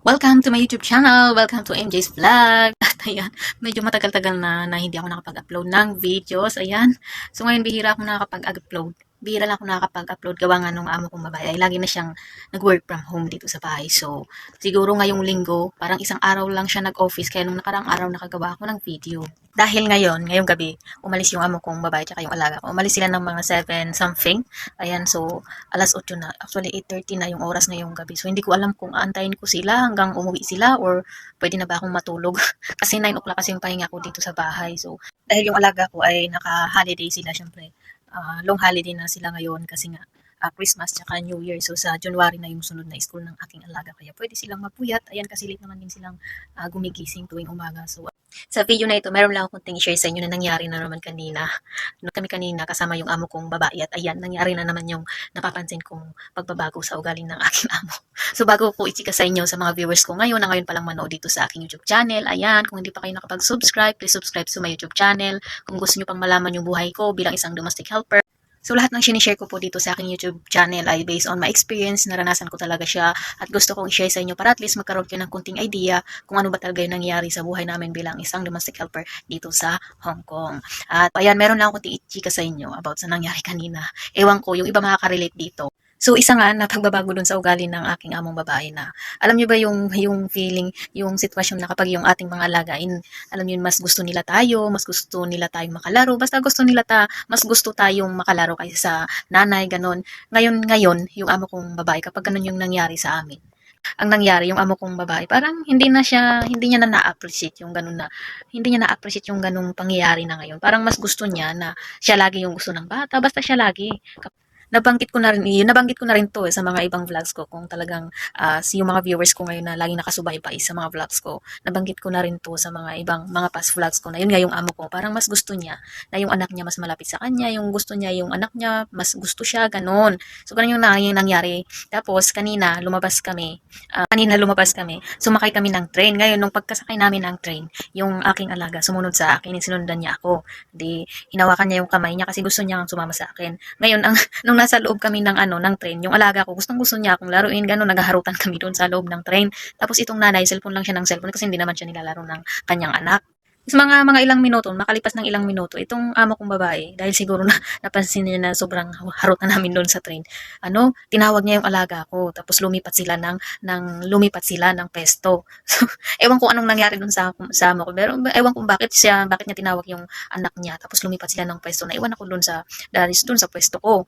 Welcome to my YouTube channel. Welcome to MJ's Vlog. At ayan, medyo matagal-tagal na na hindi ako nakapag-upload ng videos. Ayan. So ngayon bihira ako nakakapag-upload. Bihira lang ako nakakapag-upload gawa nga nung amo kong babae. Ay lagi na siyang nag-work from home dito sa bahay. So siguro ngayong linggo, parang isang araw lang siya nag-office. Kaya nung nakarang araw nakagawa ako ng video. Dahil ngayon, ngayong gabi, umalis yung amo kong babae tsaka yung alaga ko. Umalis sila ng mga 7 something. Ayan, so alas 8 na. Actually, 8.30 na yung oras ngayong gabi. So, hindi ko alam kung aantayin ko sila hanggang umuwi sila or pwede na ba akong matulog. kasi 9 o'clock kasi yung pahinga ko dito sa bahay. So, dahil yung alaga ko ay naka-holiday sila, syempre. Ah, long holiday na sila ngayon kasi nga ah, Christmas tsaka New Year. So, sa January na yung sunod na school ng aking alaga. Kaya pwede silang mapuyat. Ayan, kasi late naman din silang ah, gumigising tuwing umaga. So, sa video na ito, meron lang akong kunting share sa inyo na nangyari na naman kanina. No, kami kanina kasama yung amo kong babae at ayan, nangyari na naman yung napapansin kong pagbabago sa ugali ng aking amo. So bago ko ichika sa inyo sa mga viewers ko ngayon na ngayon palang manood dito sa aking YouTube channel, ayan, kung hindi pa kayo nakapag-subscribe, please subscribe sa my YouTube channel. Kung gusto nyo pang malaman yung buhay ko bilang isang domestic helper, So lahat ng sinishare ko po dito sa aking YouTube channel ay based on my experience, naranasan ko talaga siya at gusto kong i-share sa inyo para at least magkaroon kayo ng kunting idea kung ano ba talaga yung nangyari sa buhay namin bilang isang domestic helper dito sa Hong Kong. At ayan, meron lang akong tiichika sa inyo about sa nangyari kanina. Ewan ko, yung iba makaka-relate dito. So isa nga na pagbabago dun sa ugali ng aking among babae na alam niyo ba yung yung feeling, yung sitwasyon na kapag yung ating mga alaga in alam niyo mas gusto nila tayo, mas gusto nila tayong makalaro, basta gusto nila ta, mas gusto tayong makalaro kaysa sa nanay ganon. Ngayon ngayon yung amo kong babae kapag ganun yung nangyari sa amin. Ang nangyari yung amo kong babae, parang hindi na siya hindi niya na na-appreciate yung ganun na hindi niya na-appreciate yung ganung pangyayari na ngayon. Parang mas gusto niya na siya lagi yung gusto ng bata, basta siya lagi nabanggit ko na rin nabanggit ko na rin to eh, sa mga ibang vlogs ko kung talagang si yung mga viewers ko ngayon na laging nakasubaybay sa mga vlogs ko. Nabanggit ko na rin to sa mga ibang mga past vlogs ko na yun nga yung amo ko. Parang mas gusto niya na yung anak niya mas malapit sa kanya, yung gusto niya yung anak niya, mas gusto siya, ganun. So ganun yung, yung nangyari. Tapos kanina lumabas kami, ah, kanina lumabas kami, sumakay kami ng train. Ngayon nung pagkasakay namin ng train, yung aking alaga sumunod sa akin, sinundan niya ako. Di hinawakan niya yung kamay niya kasi gusto niya sumama sa akin. Ngayon ang nung nasa loob kami ng ano ng train, yung alaga ko, gustong gusto niya akong laruin, gano'n, naghaharutan kami doon sa loob ng train. Tapos itong nanay, cellphone lang siya ng cellphone kasi hindi naman siya nilalaro ng kanyang anak. Tapos mga mga ilang minuto, makalipas ng ilang minuto, itong amo kong babae, dahil siguro na napansin niya na sobrang harutan namin doon sa train, ano, tinawag niya yung alaga ko, tapos lumipat sila ng, ng lumipat sila ng pesto. So, ewan ko anong nangyari doon sa, sa amo ko, pero ewan kung bakit siya, bakit niya tinawag yung anak niya, tapos lumipat sila ng pwesto, na iwan ako doon sa, dahil doon sa pwesto ko.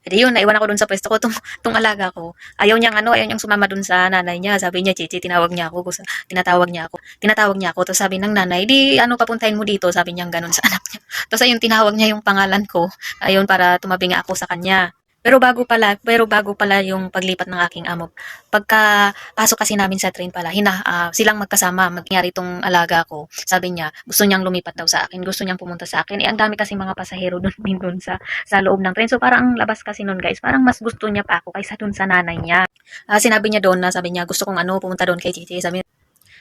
Hindi yun, naiwan ako dun sa pwesto ko, tung, tung alaga ko. Ayaw niyang ano, ayaw niyang sumama dun sa nanay niya. Sabi niya, Chichi, tinawag niya ako. Gusto, tinatawag niya ako. Tinatawag niya ako. Tapos sabi ng nanay, di ano, papuntahin mo dito. Sabi niya ganun sa anak niya. Tapos ayun, tinawag niya yung pangalan ko. Ayun, para tumabi nga ako sa kanya. Pero bago pala, pero bago pala yung paglipat ng aking amo. Pagka pasok kasi namin sa train pala, hina, ah, silang magkasama, magyari itong alaga ko. Sabi niya, gusto niyang lumipat daw sa akin, gusto niyang pumunta sa akin. Eh, ang dami kasi mga pasahero doon din doon sa, sa loob ng train. So, parang ang labas kasi noon guys, parang mas gusto niya pa ako kaysa doon sa nanay niya. Ah, sinabi niya doon na, sabi niya, gusto kong ano, pumunta doon kay Chichi. Sabi niya,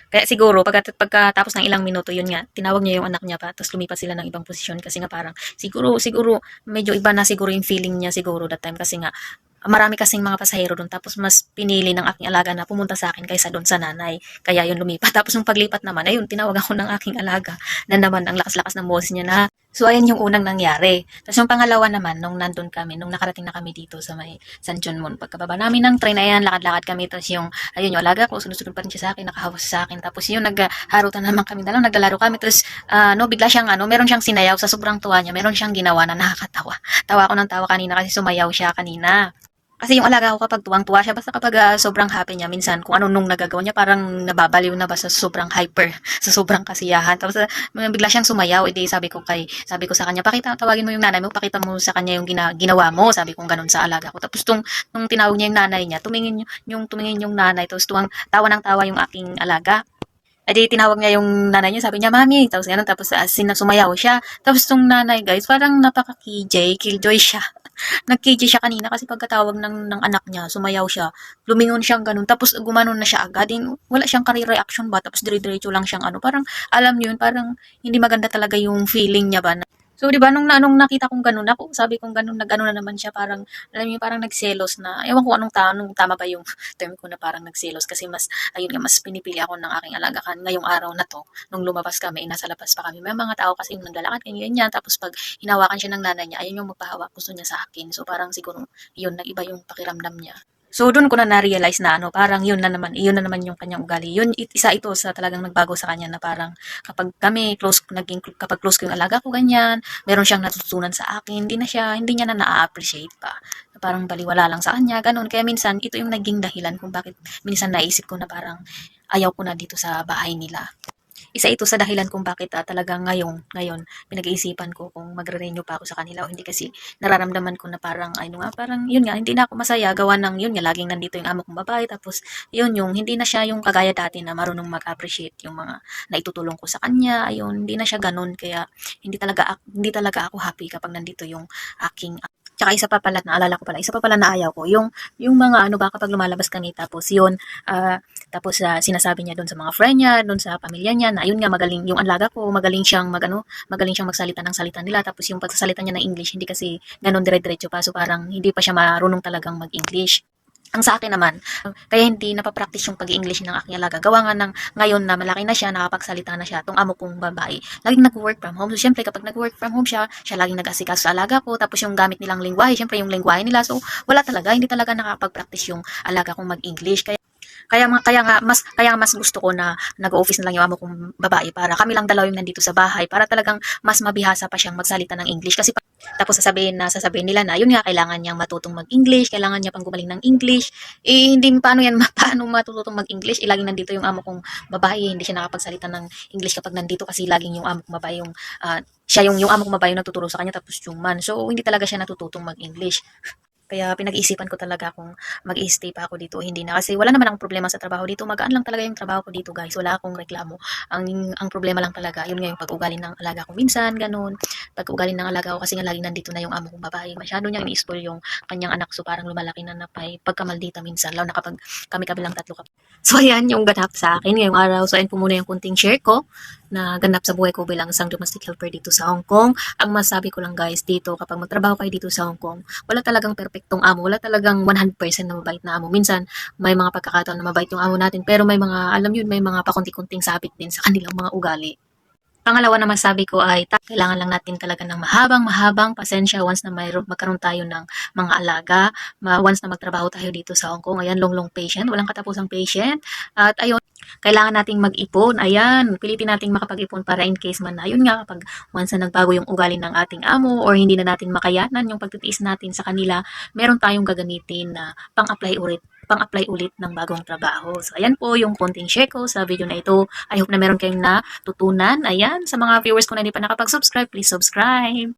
kaya siguro, pagka, pagkatapos ng ilang minuto, yun nga, tinawag niya yung anak niya pa, tapos lumipat sila ng ibang posisyon kasi nga parang, siguro, siguro, medyo iba na siguro yung feeling niya siguro that time kasi nga, marami kasing mga pasahero doon tapos mas pinili ng aking alaga na pumunta sa akin kaysa doon sa nanay. Kaya yun lumipat. Tapos yung paglipat naman, ayun, tinawag ako ng aking alaga na naman ang lakas-lakas ng boses niya na So, ayan yung unang nangyari. Tapos yung pangalawa naman, nung nandun kami, nung nakarating na kami dito sa may San John Moon, pagkababa namin ng train, ayan, lakad-lakad kami. Tapos yung, ayun, yung alaga ko, sunod-sunod pa rin siya sa akin, nakahawas sa akin. Tapos yun, nagharutan naman kami dalaw, naglalaro kami. Tapos, ah, no, bigla siyang, ano, meron siyang sinayaw sa sobrang tuwa niya. Meron siyang ginawa na nakakatawa. Tawa ako ng tawa kanina kasi sumayaw siya kanina. Kasi yung alaga ko kapag tuwang-tuwa siya, basta kapag ah, sobrang happy niya, minsan kung ano nung nagagawa niya, parang nababaliw na ba sa sobrang hyper, sa sobrang kasiyahan. Tapos ah, bigla siyang sumayaw, edi sabi ko kay, sabi ko sa kanya, pakita, tawagin mo yung nanay mo, pakita mo sa kanya yung gina, ginawa mo, sabi ko ganun sa alaga ko. Tapos tung, nung tinawag niya yung nanay niya, tumingin yung, yung tumingin yung nanay, tapos tuwang, tawa ng tawa yung aking alaga. Edi tinawag niya yung nanay niya, sabi niya, Mami, tapos ganun, tapos uh, sumayaw siya. Tapos tong nanay, guys, parang napaka-KJ, killjoy siya. Nag-KJ siya kanina kasi pagkatawag ng, ng anak niya, sumayaw siya. Lumingon siyang ganun, tapos gumanon na siya agad. Din, wala siyang kare-reaction ba, tapos dire-diretso lang siyang ano. Parang, alam niyo yun, parang hindi maganda talaga yung feeling niya ba. Na, So, di ba, nung, nung nakita kong ganun ako, sabi kong ganun, nag-ano na naman siya, parang, alam niyo, parang nagselos na, ewan ko anong, ta anong tama ba yung term ko na parang nagselos, kasi mas, ayun nga, mas pinipili ako ng aking alaga kan ngayong araw na to, nung lumabas kami, nasa labas pa kami. May mga tao kasi yung naglalakad, ganyan, ganyan, tapos pag hinawakan siya ng nanay niya, ayun yung magpahawak, gusto niya sa akin. So, parang siguro, yun, nag-iba yung pakiramdam niya. So, doon ko na na-realize na ano, parang yun na naman, yun na naman yung kanyang ugali. Yun, it- isa ito sa talagang nagbago sa kanya na parang kapag kami close, naging, kapag close ko yung alaga ko, ganyan, meron siyang natutunan sa akin, hindi na siya, hindi niya na na-appreciate pa. Parang baliwala lang sa kanya, ganun. Kaya minsan, ito yung naging dahilan kung bakit minsan naisip ko na parang ayaw ko na dito sa bahay nila. Isa ito sa dahilan kung bakit ah, talagang ngayon, ngayon, pinag-iisipan ko kung magre-renew pa ako sa kanila o hindi. Kasi nararamdaman ko na parang, ay nga, parang, yun nga, hindi na ako masaya, gawa ng, yun nga, laging nandito yung amo kong babae, tapos, yun, yung, hindi na siya yung kagaya dati na marunong mag-appreciate yung mga naitutulong ko sa kanya, ayun, hindi na siya ganun, kaya, hindi talaga, hindi talaga ako happy kapag nandito yung aking, Tsaka isa pa pala, naalala ko pala, isa pa pala na ayaw ko, yung, yung mga ano ba kapag lumalabas kami, tapos yun, ah, tapos ah, sinasabi niya doon sa mga friend niya, doon sa pamilya niya, na ayun nga magaling yung alaga ko, magaling siyang magano, magaling siyang magsalita ng salita nila. Tapos yung pagsasalita niya ng English, hindi kasi ganun dire-diretso pa. So parang hindi pa siya marunong talagang mag-English. Ang sa akin naman, kaya hindi napapractice yung pag-English ng aking alaga. Gawa nga ng ngayon na malaki na siya, nakapagsalita na siya, tong amo kong babae. Laging nag-work from home. So, syempre, kapag nag-work from home siya, siya laging nag-asikaso sa alaga ko. Tapos yung gamit nilang lingwahe, syempre yung lingwahe nila. So, wala talaga. Hindi talaga nakapag-practice yung alaga kong mag-English. Kaya kaya nga kaya nga mas kaya mas gusto ko na nag-office na lang yung amo kong babae para kami lang dalawa yung nandito sa bahay para talagang mas mabihasa pa siyang magsalita ng English kasi tapos sasabihin na sasabihin nila na yun nga kailangan niyang matutong mag-English, kailangan niya pang gumaling ng English. Eh hindi paano yan paano matututong mag-English? Eh laging nandito yung amo kong babae, hindi siya nakapagsalita ng English kapag nandito kasi laging yung amo kong babae yung ah, siya yung yung amo kong babae yung nagtuturo sa kanya tapos yung man. So hindi talaga siya natututong mag-English. Kaya pinag-iisipan ko talaga kung mag-stay pa ako dito o hindi na. Kasi wala naman akong problema sa trabaho dito. Magaan lang talaga yung trabaho ko dito, guys. Wala akong reklamo. Ang, ang problema lang talaga, yun nga yung pag-ugali ng alaga ko minsan, ganun. Pag-ugali ng alaga ko kasi nga lagi nandito na yung amo kong babae. Masyado niyang ini-spoil yung kanyang anak. So parang lumalaki na na pa'y pagkamaldita minsan. Lalo na kapag kami-kami lang tatlo kap. So ayan yung ganap sa akin ngayong araw. So ayan po muna yung kunting share ko na ganap sa buhay ko bilang isang domestic helper dito sa Hong Kong. Ang masabi ko lang guys dito, kapag magtrabaho kayo dito sa Hong Kong, wala talagang perfectong amo, wala talagang 100% na mabait na amo. Minsan, may mga pagkakataon na mabait yung amo natin, pero may mga, alam yun, may mga pakunti-kunting sabit din sa kanilang mga ugali. Pangalawa na masabi ko ay kailangan lang natin talaga ng mahabang mahabang pasensya once na mayroon magkaroon tayo ng mga alaga, ma- once na magtrabaho tayo dito sa Hong Kong. Ayan, long long patient, walang katapusang patient. At ayun, kailangan nating mag-ipon. Ayan, pilitin nating makapag-ipon para in case man na. Ayun nga, kapag once na nagbago yung ugali ng ating amo or hindi na natin makayanan yung pagtitiis natin sa kanila, meron tayong gagamitin na pang-apply ulit pang-apply ulit ng bagong trabaho. So, ayan po yung konting share ko sa video na ito. I hope na meron kayong natutunan. Ayan, sa mga viewers ko na hindi pa nakapag-subscribe, please subscribe.